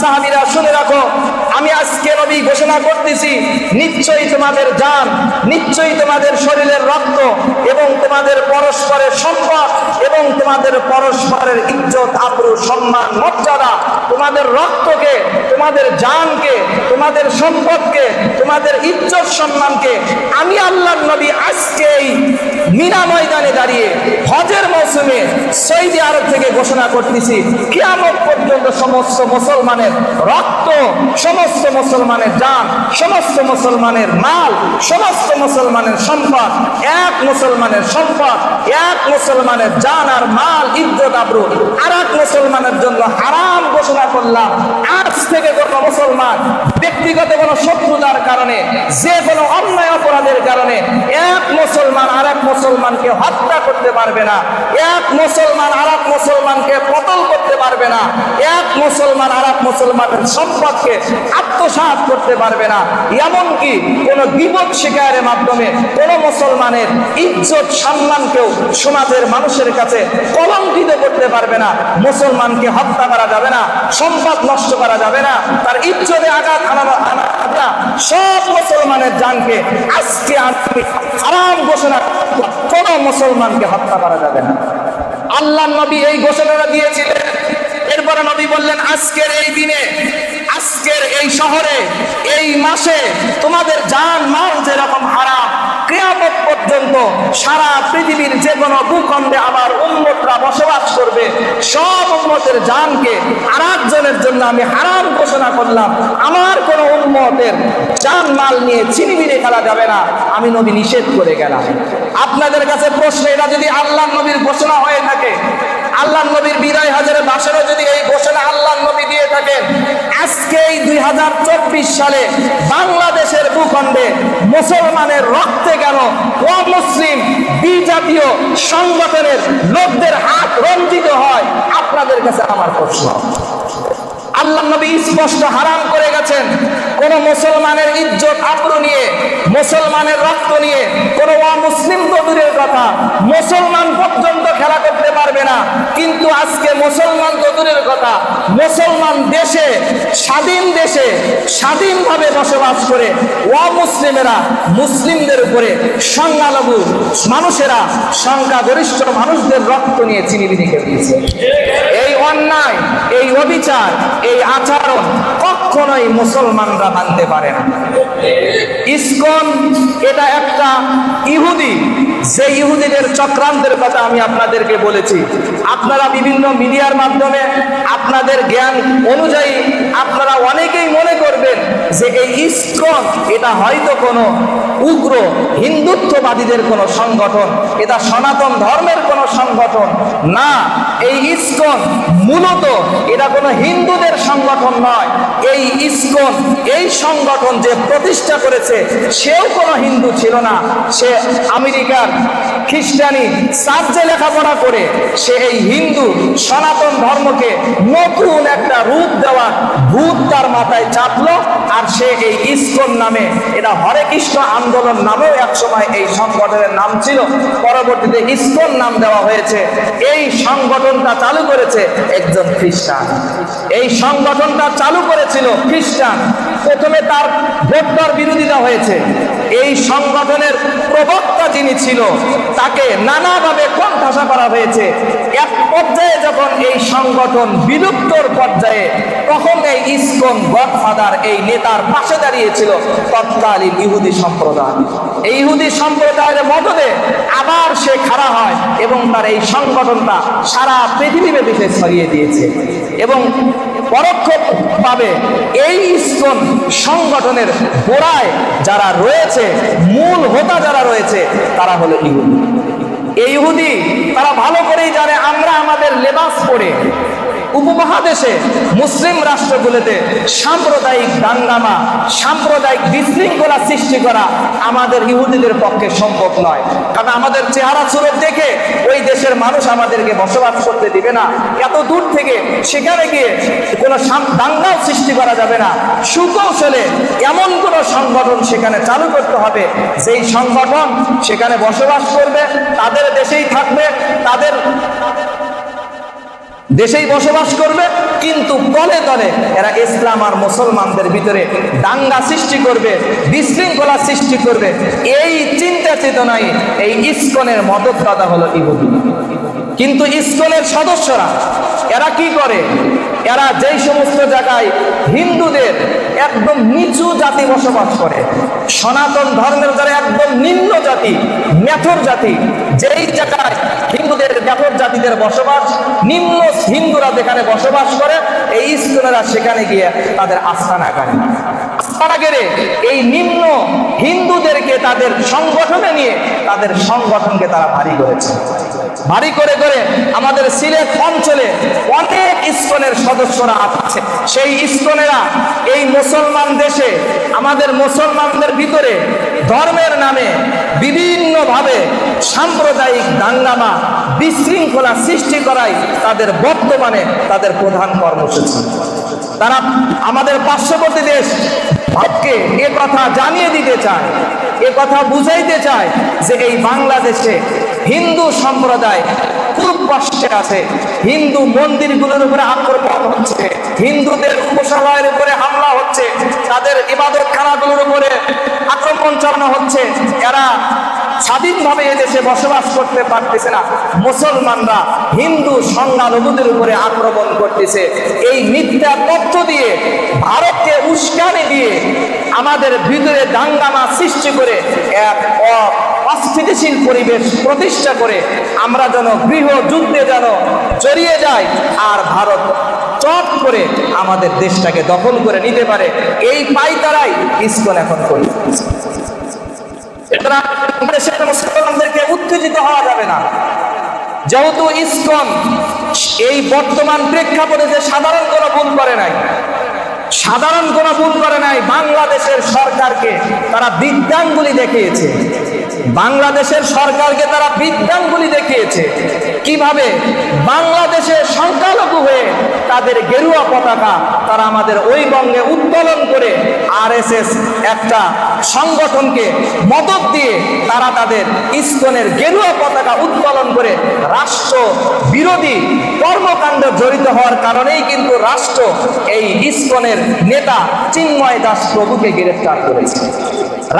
সাহাবিরা শুনে রাখো, আমি আজকে রবি ঘোষণা করতেছি, নিশ্চয়ই তোমাদের যান নিশ্চয়ই তোমাদের শরীরের রক্ত এবং তোমাদের পরস্পরের সম্পদ এবং তোমাদের পরস্পরের ইজ্জত, আবরু, সম্মান, মর্যাদা, তোমাদের রক্তকে, তোমাদের জানকে, তোমাদের সম্পদকে, তোমাদের ইজ্জত সম্মানকে আমি আল্লাহর নবী আজকেই মিনা ময়দানে দাঁড়িয়ে হজের মৌসুমে সৌদি আরব থেকে ঘোষণা করতেছি, কিয়ামত পর্যন্ত সমস্ত মুসলমানের রক্ত, সমস্ত মুসলমানের জান, সমস্ত মুসলমানের মাল, সমস্ত মুসলমানের সম্পদ, এক মুসলমানের সম্পদ, এক মুসলমানের জান আর মাল ইজ্জত আবরু আর এক মুসলমানের জন্য হারাম ঘোষণা করলাম। আজ থেকে কোনো মুসলমান ব্যক্তিগত কোনো শত্রুতার কারণে, যে কোনো অন্যায় অপরাধের কারণে এক মুসলমান আর এক মুসলমানকে হত্যা করতে পারবে না। এক মুসলমান আর এক মুসলমানকে কতল করতে পারবে না। এক মুসলমান আর এক মুসলমানের সম্পদকে আত্মসাৎ করতে পারবে না। এমনকি কোনো বিপদ শিকারের মাধ্যমে কোনো মুসলমানের ইজ্জত সম্মানকেও সমাজের মানুষের কাছে কলঙ্কিত করতে পারবে না, মুসলমানকে হত্যা করা যাবে না, সম্পদ নষ্ট করা যাবে না, তার ইজ্জতে আঘাত আনানো আনা- সব মুসলমানের জানকে আজকে আমি হারাম ঘোষণা কোন মুসলমানকে হত্যা করা যাবে না। আল্লাহ নবী এই ঘোষণাটা দিয়েছিলেন। এরপরে নবী বললেন, আজকের এই দিনে, আজকের এই শহরে, এই মাসে তোমাদের জান মাল যেরকম হারাম কেয়ামত পর্যন্ত সারা পৃথিবীর যে কোনো ভূখণ্ডে আমার উন্মতরা বসবাস করবে। সব উন্মতের জানকে আর একজনের জন্য আমি হারাম ঘোষণা করলাম। আমার কোনো উন্মতের জান, মাল নিয়ে চিনিমিনি খেলা যাবে না। আমি নবী নিষেধ করে গেলাম। আপনাদের কাছে প্রশ্ন, এটা যদি আল্লাহ নবীর ঘোষণা হয়ে থাকে আল্লাহ নবীর বিদায় হাজারে বাসনে যদি এই ঘোষণা আল্লাহ নবী দিয়ে থাকেন আজকে এই দুই হাজার চব্বিশ সালে বাংলাদেশের ভূখণ্ডে মুসলমানের রক্তে কেন অমুসলিম বিজাতীয় সংগঠনের লোকদের হাত রঞ্জিত হয়? আপনাদের কাছে আমার প্রশ্ন। আল্লাহ নবী স্পষ্ট হারাম করে গেছেন। কোন মুসলমানের ইজ্জত আব্রু নিয়ে, মুসলমানের রক্ত নিয়ে কোন অমুসলিম তো দূরের কথা। মুসলমান পর্যন্ত খেলা করতে পারবে না। কিন্তু আজকে মুসলমান তো দূরের কথা। মুসলমান দেশে স্বাধীন দেশে স্বাধীনভাবে বসবাস করে অমুসলিমেরা মুসলিমদের উপরে সংখ্যালঘু মানুষেরা সংখ্যাগরিষ্ঠ মানুষদের রক্ত নিয়ে চিনিবিনি দিয়েছে। এই অন্যায়, এই অবিচার, এই আচরণ কখনোই মুসলমানরা মানতে পারে না। ইসকন, এটা একটা ইহুদি, যে ইহুদিদের চক্রান্তের কথা আমি আপনাদেরকে বলেছি। আপনারা বিভিন্ন মিডিয়ার মাধ্যমে আপনাদের জ্ঞান অনুযায়ী আপনারা অনেকেই মনে করবেন যে এই ইসকন এটা হয়তো কোনো উগ্র হিন্দুত্ববাদীদের কোনো সংগঠন, এটা সনাতন ধর্মের কোনো সংগঠন। না, এই ইসকন মূলত এটা কোনো হিন্দুদের সংগঠন নয়। এই ইসকন, এই সংগঠন যে প্রতিষ্ঠা করেছে, সেও কোনো হিন্দু ছিল না। সে আমেরিকার খ্রিস্টানি চার্চে লেখাপড়া করে, সে এই হিন্দু সনাতন ধর্মকে নতুন একটা রূপ দেওয়া ভূত তার মাথায় চাপলো, আর সে এই ইসকন নামে, এটা হরে কৃষ্ণ আন্দোলন নামেও একসময় এই সংগঠনের নাম ছিল। পরবর্তীতে ইসকন নাম দেওয়া হয়েছে। এই সংগঠনটা চালু করেছে একজন খ্রিস্টান। এই সংগঠনটা চালু করেছিল খ্রিস্টান। প্রথমে তার ভোটটার বিরোধিতা হয়েছে। এই সংগঠনের প্রবক্তা যিনি ছিল, তাকে নানাভাবে কণ্ঠাসা করা হয়েছে। এক পর্যায়ে যখন এই সংগঠন বিলুপ্তর পর্যায়ে, তখন এই ইসকন গডফাদার এই নেতার পাশে দাঁড়িয়েছিল তৎকালীন ইহুদি সম্প্রদায়। এই ইহুদি সম্প্রদায়ের মদদে আবার সে খাড়া হয় এবং তার এই সংগঠনটা সারা পৃথিবীব্যাপী ছড়িয়ে দিয়েছে। এবং পরোক্ষ পাবে এই ইসকন সংগঠনের গোড়ায় যারা রয়েছে, মূল হোতা যারা রয়েছে, তারা হলো ইহুদি। এই ইহুদি, তারা ভালো করেই জানে, আমরা আমাদের লেবাস পরে উপমহাদেশে মুসলিম রাষ্ট্রগুলোতে সাম্প্রদায়িক দাঙ্গামা সাম্প্রদায়িক বিশৃঙ্খলা সৃষ্টি করা আমাদের ইহুদিদের পক্ষে সম্ভব নয়। কারণ আমাদের চেহারা সুরত দেখে ওই দেশের মানুষ আমাদেরকে বসবাস করতে দিবে না। এত দূর থেকে সেখানে গিয়ে কোনো দাঙ্গাও সৃষ্টি করা যাবে না। সুকৌশলে এমন কোনো সংগঠন সেখানে চালু করতে হবে, যেই সংগঠন সেখানে বসবাস করবে, তাদের দেশেই থাকবে, তাদের দেশেই বসবাস করবে, কিন্তু তলে তলে এরা ইসলাম আর মুসলমানদের ভিতরে দাঙ্গা সৃষ্টি করবে, বিশৃঙ্খলা সৃষ্টি করবে। এই চিন্তা চেতনায় এই ইস্কনের মদতদাতা হলো ইহুদি কিন্তু ইস্কনের সদস্যরা, এরা কি করে? এরা যেই সমস্ত জায়গায় হিন্দুদের একদম নিচু জাতি বসবাস করে, সনাতন ধর্মের যারা একদম নিম্ন জাতি মেথর জাতি, যেই জায়গায় হিন্দুদের মেথর জাতিদের বসবাস, নিম্ন হিন্দুরা যেখানে বসবাস করে, এই ইস্কনেরা সেখানে গিয়ে তাদের আস্থানা করে এই নিম্ন হিন্দুদেরকে তাদের সংগঠনে নিয়ে তাদের সংগঠনকে তারা ভারী করেছে। ভারী করে করে আমাদের সিলেট অঞ্চলে অনেক ইস্কনের সদস্যরা আছে। সেই ইস্কনেরা এই মুসলমান দেশে, আমাদের মুসলমানদের ভিতরে ধর্মের নামে বিভিন্নভাবে সাম্প্রদায়িক দাঙ্গামা, বিশৃঙ্খলা সৃষ্টি করাই তাদের বর্তমানে তাদের প্রধান কর্মসূচি। তারা আমাদের পার্শ্ববর্তী দেশ ভারতকে এ কথা জানিয়ে দিতে চায়, এ কথা বুঝাইতে চায় যে এই বাংলাদেশে হিন্দু সম্প্রদায় খুব কষ্টে আছে। হিন্দু মন্দিরগুলোর উপরে আক্রমণ হচ্ছে। হিন্দুদের উপসালয়ের উপরে হামলা হচ্ছে। তাদের ইবাদত খানাগুলোর উপরে আক্রমণ চালানো হচ্ছে। এরা স্বাধীনভাবে এদেশে বসবাস করতে পারতেছে না। মুসলমানরা হিন্দু সংখ্যালঘুদের উপরে আক্রমণ করতেছে। এই মিথ্যা তথ্য দিয়ে, ভারতকে উস্কানি দিয়ে আমাদের ভিতরে দাঙ্গামা সৃষ্টি করে এক অ- অস্থিতিশীল পরিবেশ প্রতিষ্ঠা করে আমরা যেন গৃহ যুদ্ধে যেন জড়িয়ে যাই আর ভারত চট করে আমাদের দেশটাকে দখল করে নিতে পারে। এই পাইতারাই ইস্কন এখন করি। মুসলমানদেরকে উত্তেজিত হওয়া যাবে না। যেহেতু ইসকন এই বর্তমান প্রেক্ষাপটে যে সাধারণ কোনো ভুল করে নাই, সাধারণ কোনো ভুল করে নাই, বাংলাদেশের সরকারকে তারা বিজ্ঞানগুলি দেখিয়েছে। বাংলাদেশের সরকারকে তারা বিজ্ঞানগুলি দেখিয়েছে। কীভাবে বাংলাদেশে সংখ্যালঘু হয়ে তাদের গেরুয়া পতাকা তারা আমাদের ওই বঙ্গে উত্তোলন করে আরএসএস একটা সংগঠনকে মদত দিয়ে তারা তাদের ইস্কনের গেরুয়া পতাকা উত্তোলন করে রাষ্ট্র বিরোধী কর্মকাণ্ডে জড়িত হওয়ার কারণেই কিন্তু রাষ্ট্র এই ইস্কনের নেতা চিন্ময় দাস প্রভুকে গ্রেফতার করেছে।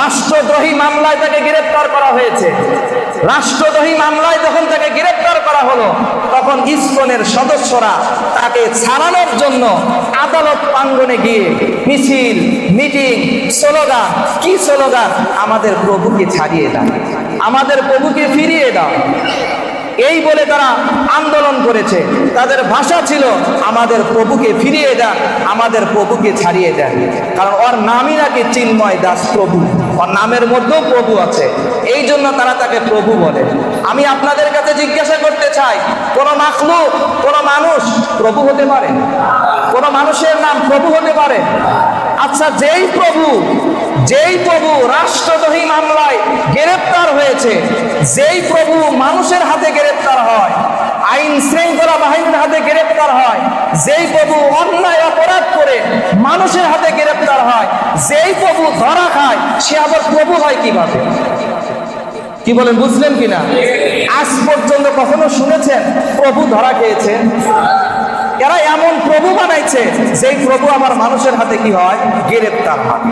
রাষ্ট্রদ্রোহী মামলায় তাকে গ্রেফতার করা হয়েছে। রাষ্ট্রদ্রোহী মামলায় যখন তাকে গ্রেফতার করা হলো, তখন ইসকনের সদস্যরা তাকে ছাড়ানোর জন্য আদালত প্রাঙ্গনে গিয়ে মিছিল, মিটিং, স্লোগান, কি স্লোগান? আমাদের প্রভুকে ছাড়িয়ে দাও, আমাদের প্রভুকে ফিরিয়ে দাও। এই বলে তারা আন্দোলন করেছে। তাদের ভাষা ছিল, আমাদের প্রভুকে ফিরিয়ে দেন, আমাদের প্রভুকে ছাড়িয়ে দেন। কারণ ওর নামই নাকি চিন্ময় দাস প্রভু, ওর নামের মধ্যেও প্রভু আছে। এই জন্য তারা তাকে প্রভু বলে। আমি আপনাদের কাছে জিজ্ঞাসা করতে চাই, কোন মাখলুক, কোন মানুষ প্রভু হতে পারে? কোন মানুষের নাম প্রভু হতে পারে? আচ্ছা যেই প্রভু যেই প্রভু রাষ্ট্রদ্রোহী মামলায় গ্রেপ্তার হয়েছে, যেই প্রভু মানুষের হাতে গ্রেপ্তার হয়, আইন শৃঙ্খলা বাহিনীর হাতে গ্রেপ্তার হয়, যেই প্রভু অন্যায় অপরাধ করে মানুষের হাতে গ্রেপ্তার হয়, যেই প্রভু ধরা খায়, সে আবার প্রভু হয় কীভাবে? কি বলেন, বুঝলেন কিনা? আজ পর্যন্ত কখনো শুনেছেন, প্রভু ধরা খেয়েছে? এরা এমন প্রভু বানাইছে, যেই প্রভু আমার মানুষের হাতে কি হয়? গ্রেপ্তার হয়।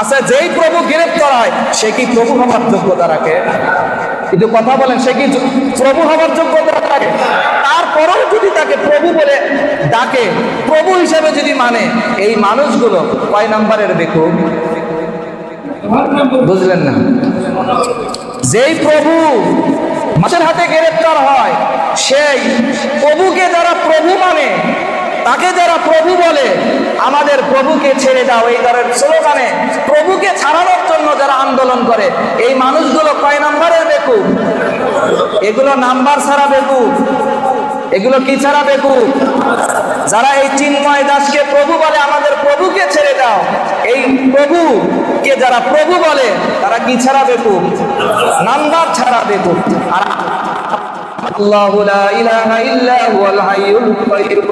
আচ্ছা যেই প্রভু গ্রেপ্তার হয়, সে কি প্রভু হবার যোগ্যতা রাখে? কিন্তু কথা বলেন, সে কি প্রভু হবার যোগ্যতা রাখে? তারপরেও যদি তাকে প্রভু বলে ডাকে, প্রভু হিসেবে যদি মানে এই মানুষগুলো কয় নাম্বারের বেকুব? বুঝলেন না? যেই প্রভু মাছের হাতে গ্রেপ্তার হয়, সেই প্রভুকে যারা প্রভু মানে তাকে যারা প্রভু বলে, আমাদের প্রভুকে ছেড়ে দাও এই ধরনের স্লোগানে। প্রভুকে ছাড়ানোর জন্য যারা আন্দোলন করে, এই মানুষগুলো কয় নাম্বারের বেকু এগুলো নাম্বার ছাড়া বেকু এগুলো কি ছাড়া বেকু যারা এই চিন্ময় দাসকে প্রভু বলে, আমাদের প্রভুকে ছেড়ে দাও। এই প্রভু কে যারা প্রভু বলে, তারা কি ছাড়া বেকুব নাম্বার ছাড়া বেকুব আল্লাহ লা ইলাহা ইল্লা হুয়াল হাইয়ুল কাইয়ুম।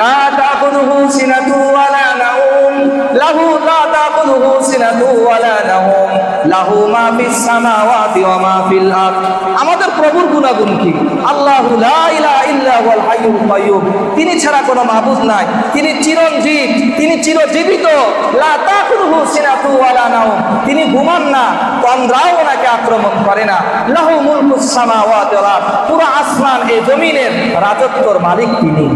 লা তাখুযুহু সিনাতুন ওয়ালা নাওম লাহু লা তাকুলুহু সিনাতু ওয়ালা নাওম লাহু মা ফিস সামাওয়াতি ওয়া মা ফিল আমাদের প্রভুর গুণাগুণ কি? আল্লাহু লা ইলাহা ইল্লা হুয়াল হাইয়ুল কাইয়ুম। তিনি ছাড়া কোনো মাবুদ নাই। তিনি চিরঞ্জীব, তিনি চিরজীবিত। লা তাকুলুহু সিনাতু ওয়ালা নাওম তিনি ঘুমান না, তন্দ্রাও ওনাকে আক্রমণ করে না। লাহু মুলকুস সামাওয়াতি ওয়াল পুরো আসমান এ জমিনের রাজত্বর মালিক তিনি।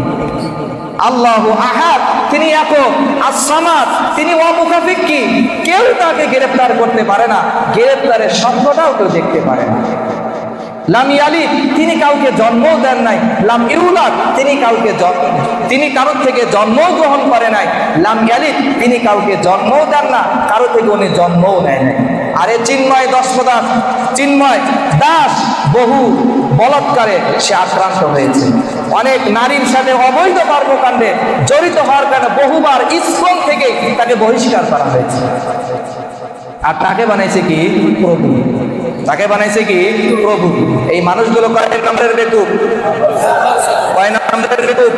আল্লাহ আহাদ, তিনি একক আসামাদ তিনি অমুখাফিক্কি কেউ তাকে গ্রেফতার করতে পারে না গ্রেফতারের স্বপ্নটাও কেউ দেখতে পারে না। লাম ইয়ালিদ, তিনি কাউকে জন্মও দেন নাই। লাম ইউলাদ, তিনি কাউকে তিনি কারোর থেকে জন্মও গ্রহণ করে নাই। লাম ইয়ালিদ, তিনি কাউকে জন্মও দেন না, কারও থেকে উনি জন্মও নেয় নাই। আরে চিন্ময় দশ পদার্থ চিন্ময় দাস, বহু বলৎকারে সে আক্রান্ত হয়েছে। অনেক নারীর সাথে অবৈধ কর্মকাণ্ডে জড়িত হওয়ার কারণে বহুবার স্কুল থেকে তাকে বহিষ্কার করা হয়েছে। আর তাকে বানাইছে কি? প্রভু। তাকে বানাইছে কি? প্রভু। এই মানুষগুলো কয়েক নম্বরের বেকুব? কয় নম্বরের বেকুব?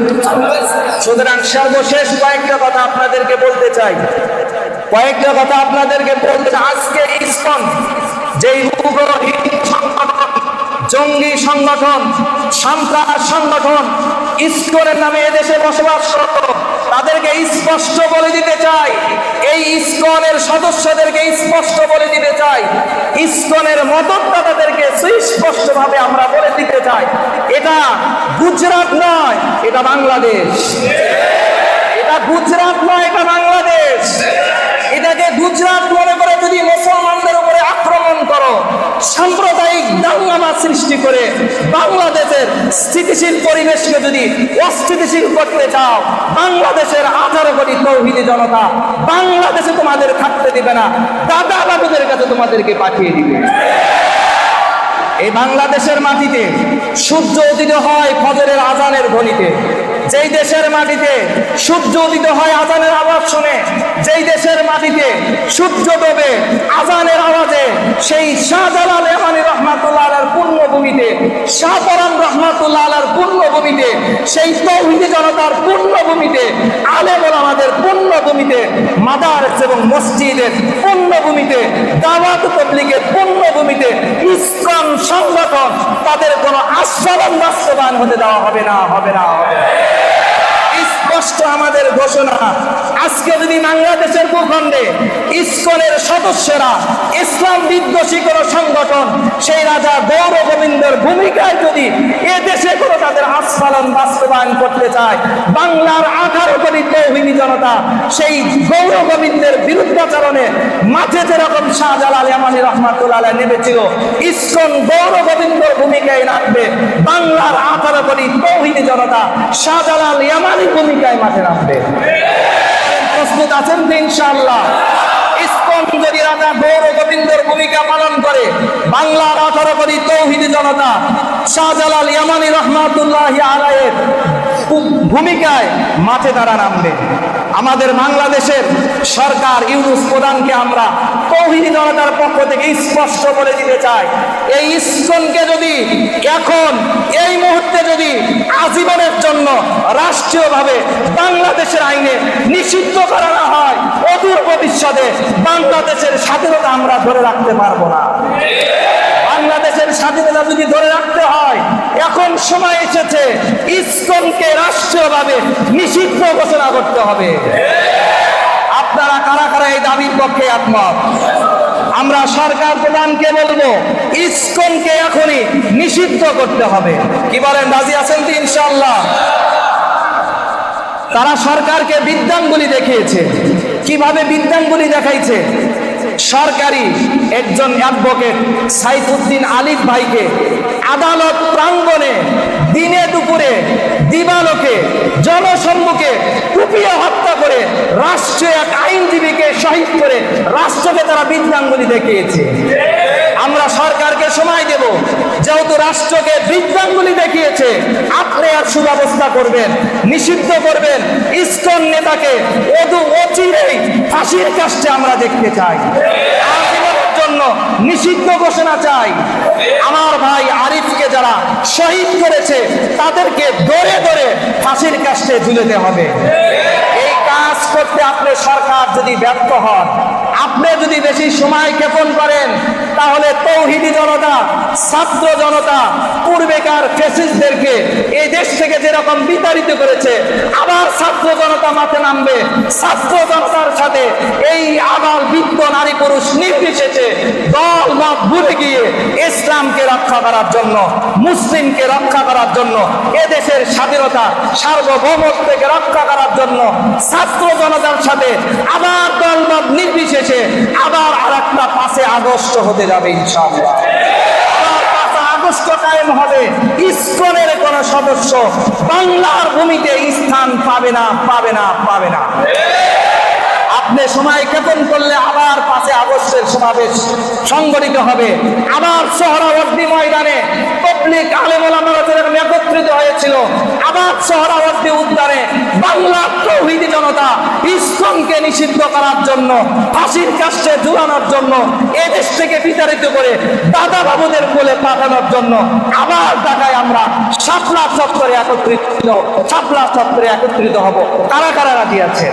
সুতরাং সর্বশেষ কয়েকটা কথা আপনাদেরকে বলতে চাই। কয়েকটা কথা আপনাদেরকে বলতে। আজকে ইসকন, যেই জঙ্গি সংগঠন, সন্ত্রাস সংগঠন, ইস্কনের নামে এদেশে বসবাস করত। তাদেরকে স্পষ্ট বলে দিতে চাই, এই ইস্কনের সদস্যদেরকে স্পষ্ট বলে দিতে চাই। ইস্কনের মদতদাতাদেরকে সুস্পষ্ট ভাবে আমরা বলে দিতে চাই। এটা গুজরাট নয়, এটা বাংলাদেশ। এটা গুজরাট নয়, এটা বাংলাদেশ এটাকে গুজরাট মনে করে যদি মুসলমানদের উপরে আক্রমণ করো সাম্প্রদায়িক দাঙ্গামা সৃষ্টি করে বাংলাদেশের স্থিতিশীল পরিবেশকে যদি অস্থিতিশীল করতে চাও, বাংলাদেশের আঠারো কোটি তৌহিদি জনতা বাংলাদেশে তোমাদের থাকতে দিবে না, দাদা বাবুদের কাছে তোমাদেরকে পাঠিয়ে দিবে। এই বাংলাদেশের মাটিতে সূর্য উদিত হয় ফজরের আজানের ধ্বনিতে। যেই দেশের মাটিতে সূর্য উদিত হয় আজানের আওয়াজ শুনে, যেই দেশের মাটিতে সূর্য ডোবে, আজানের আওয়াজে সেই শাহজালাল এমানি রহমাতুল্লাহ আলার পূর্ণভূমিতে শাহপরাম রহমাতুল্লাহ আলার পূর্ণভূমিতে, সেই তৌহিদি জনতার পূর্ণভূমিতে, আলেমুল আমাদের পূর্ণভূমিতে, মাদারস এবং মসজিদের পূর্ণভূমিতে, দাওয়াত তবলিগের পূর্ণভূমিতে, ইসলাম সংগঠন তাদের কোনো আস্বাদন বাস্তবায়ন হতে দেওয়া হবে না হবে না, হবে স্পষ্ট আমাদের ঘোষণা, আজকে যদি বাংলাদেশের ভূখণ্ডে ইসকনের সদস্যরা ইসলাম বিদ্বেষী কোন সংগঠন, সেই রাজা গৌর গোবিন্দের ভূমিকায় যদি এ দেশে কোনো তাদের আস্ফালন বাস্তবায়ন করতে চায়, বাংলার আঠারো কোটি তৌহিনী জনতা সেই গৌর গোবিন্দের বিরুদ্ধাচরণে মাঝে যেরকম শাহজালাল ইয়ামানি রহমাতুল্লাহ আলাইহ নেমেছিল, ইসকন গৌর গোবিন্দর ভূমিকায় রাখবে বাংলার আঠারো কোটি তৌহিনী জনতা, শাহজালাল ইয়ামানি ভূমিকায় মাঠে নামবে। প্রস্তুত আছেন তো ইনশাআল্লাহ? যদি রাজা গৌর গোবিন্দর ভূমিকা পালন করে, বাংলার আঠারো কোটি জনতা, শাহজালাল ইয়ামানি রহমাতুল্লাহ আলায়ের ভূমিকায় মাঠে তারা নামবে। আমাদের বাংলাদেশের সরকার ইউনুস প্রধানকে আমরা তৌহিদি জনতার পক্ষ থেকে স্পষ্ট করে দিতে চাই, এই ইস্কনকে যদি এখন, এই মুহূর্তে যদি আজীবনের জন্য রাষ্ট্রীয়ভাবে বাংলাদেশের আইনে নিষিদ্ধ করা না হয়, অদূর ভবিষ্যতে বাংলাদেশের স্বাধীনতা আমরা ধরে রাখতে পারব না। বাংলাদেশের স্বাধীনতা যদি ধরে রাখতে হয় এখন সময় এসেছে ইসকনকে রাষ্ট্রীয়ভাবে নিষিদ্ধ ঘোষণা করতে হবে। আপনারা কারা কারা এই দাবির পক্ষে একমত? আমরা সরকার প্রধানকে বলব, ইসকনকে এখনই নিষিদ্ধ করতে হবে। কি বলেন, রাজি আছেন তো ইনশাল্লাহ তারা সরকারকে বিদ্যাঙ্গুলি দেখিয়েছে। কীভাবে বিদ্যাঙ্গুলি দেখাইছে? সরকারি একজন অ্যাডভোকেট সাইফুদ্দিন আলিফ ভাইকে আদালত প্রাঙ্গণে দিনে দুপুরে দিবালোকে জনসম্মুখে কুপিয়ে হত্যা করে রাষ্ট্রীয় এক আইনজীবীকে শহীদ করে রাষ্ট্রকে তারা বিদ্যাঙ্গুলি দেখিয়েছে। সরকারকে সময় দেব। যেহেতু রাষ্ট্রকে বৃদ্ধাঙ্গুলি দেখিয়েছে, আপনি আর সুব্যবস্থা করবেন, নিষিদ্ধ করবেন। ইসকন নেতাকে অদু অচিরেই ফাঁসির কাছে আমরা দেখতে চাই। জন্য নিষিদ্ধ ঘোষণা চাই। আমার ভাই আরিফকে যারা শহীদ করেছে, তাদেরকে ধরে ধরে ফাঁসির কাছে ঝুলেতে হবে। এই কাজ করতে আপনি সরকার যদি ব্যর্থ হন আপনি যদি বেশি সময় ক্ষেপণ করেন, তাহলে তৌহিদি জনতা, ছাত্র জনতা, পূর্বেকার ফেসিসদেরকে এই দেশ থেকে যেরকম বিতাড়িত করেছে, আবার ছাত্র জনতা মাঠে নামবে। ছাত্র জনতার সাথে এই আবার বৃদ্ধ নারী পুরুষ নির্বিশেষে দল মত ভুলে গিয়ে ইসলামকে রক্ষা করার জন্য, মুসলিমকে রক্ষা করার জন্য, এদেশের স্বাধীনতা, সার্বভৌমত্বকে রক্ষা করার জন্য ছাত্র জনতার সাথে আবার দলমত নির্বিশেষে আবার আর একটা পাশে আগস্ট হতে যাবে ইনশাআল্লাহ। কোন সদস্য বাংলার ভূমিতে স্থান পাবে না পাবে না পাবে না। আপনি সময় করলে আবার সংগঠিত হবে। আবার সোহরাওয়ার্দী ময়দানে পাবলিক আলেমুলামারা যেরকম একত্রিত হয়েছিল আবার সোহরাওয়ার্দী উদ্যানে বাংলার তৌহিদি জনতা ইসলামকে নিষিদ্ধ করার জন্য, ফাঁসির কাছে ঝুলানোর জন্য এদেশ থেকে বিতাড়িত করে দাদা বাবুদের কোলে পাঠানোর জন্য আবার ঢাকায় আমরা শাপলা চত্বরে একত্রিত, শাপলা চত্বরে একত্রিত হব। কারা কারা রাজি আছে?